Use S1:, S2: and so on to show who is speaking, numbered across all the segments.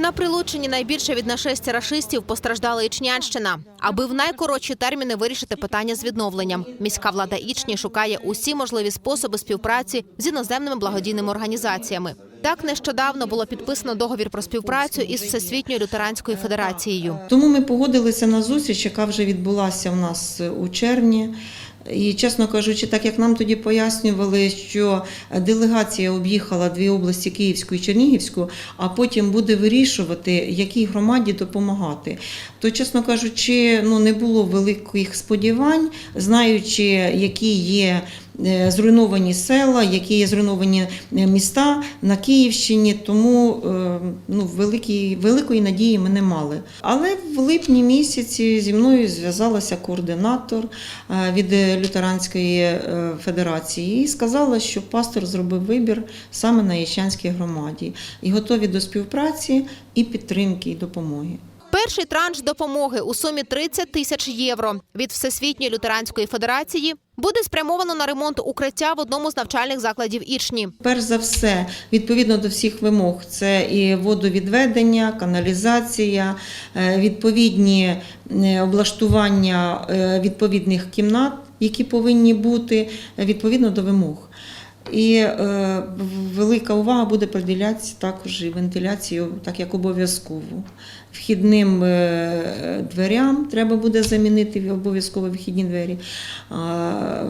S1: На прилученні найбільше від нашестя рашистів постраждала Ічнянщина. Аби в найкоротші терміни вирішити питання з відновленням. Міська влада Ічні шукає усі можливі способи співпраці з іноземними благодійними організаціями. Так нещодавно було підписано договір про співпрацю із Всесвітньою лютеранською федерацією.
S2: Тому ми погодилися на зустріч, яка вже відбулася у нас у червні. І, чесно кажучи, так як нам тоді пояснювали, що делегація об'їхала дві області Київську і Чернігівську, а потім буде вирішувати, якій громаді допомагати. То, чесно кажучи, ну не було великих сподівань, знаючи, які є е, зруйновані села, які є зруйновані е, міста на Київщині, тому е, ну, великі, великої надії ми не мали. Але в липні місяці зі мною зв'язалася координатор від Лютеранської е, федерації і сказала, що пастор зробив вибір саме на Ящанській громаді і готові до співпраці і підтримки і допомоги.
S1: Перший транш допомоги у сумі 30 тисяч євро від Всесвітньої лютеранської федерації буде спрямовано на ремонт укриття в одному з навчальних закладів Ічні.
S2: Перш за все, відповідно до всіх вимог, це і водовідведення, каналізація, е, відповідні е, облаштування е, відповідних кімнат, які повинні бути відповідно до вимог. І е, велика увага буде приділятися також і вентиляцію, так як обов'язково. Вхідним е, дверям треба буде замінити обов'язково вхідні двері. А,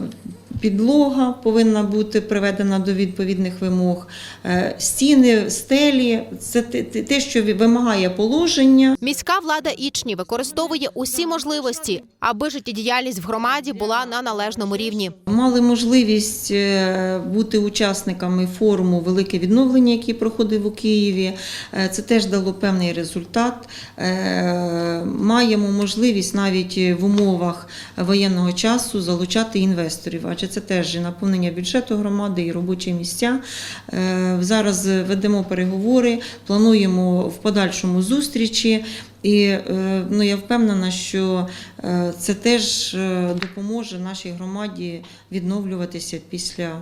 S2: Підлога повинна бути приведена до відповідних вимог. Е, Стіни, стелі це те- що вимагає положення.
S1: Міська влада Ічні використовує усі можливості, аби життєдіяльність в громаді була на належному рівні.
S2: Мали можливість е, бути учасниками форуму Велике відновлення, який проходив у Києві. Е, Це теж дало певний результат. Маємо можливість навіть в умовах воєнного часу залучати інвесторів, адже це теж і наповнення бюджету громади і робочі місця. Е, Зараз ведемо переговори, плануємо в подальшому зустрічі. І е, ну, я впевнена, що е, це теж допоможе нашій громаді відновлюватися після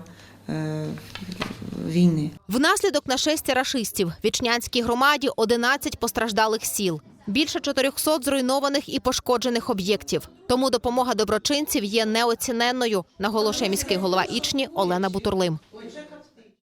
S2: війни.
S1: Внаслідок нашестя рашистів в Ічнянській громаді 11 постраждалих сіл. Більше 400 зруйнованих і пошкоджених об'єктів. Тому допомога доброчинців є неоціненною, наголошує міський голова Ічні Олена Бутурлим.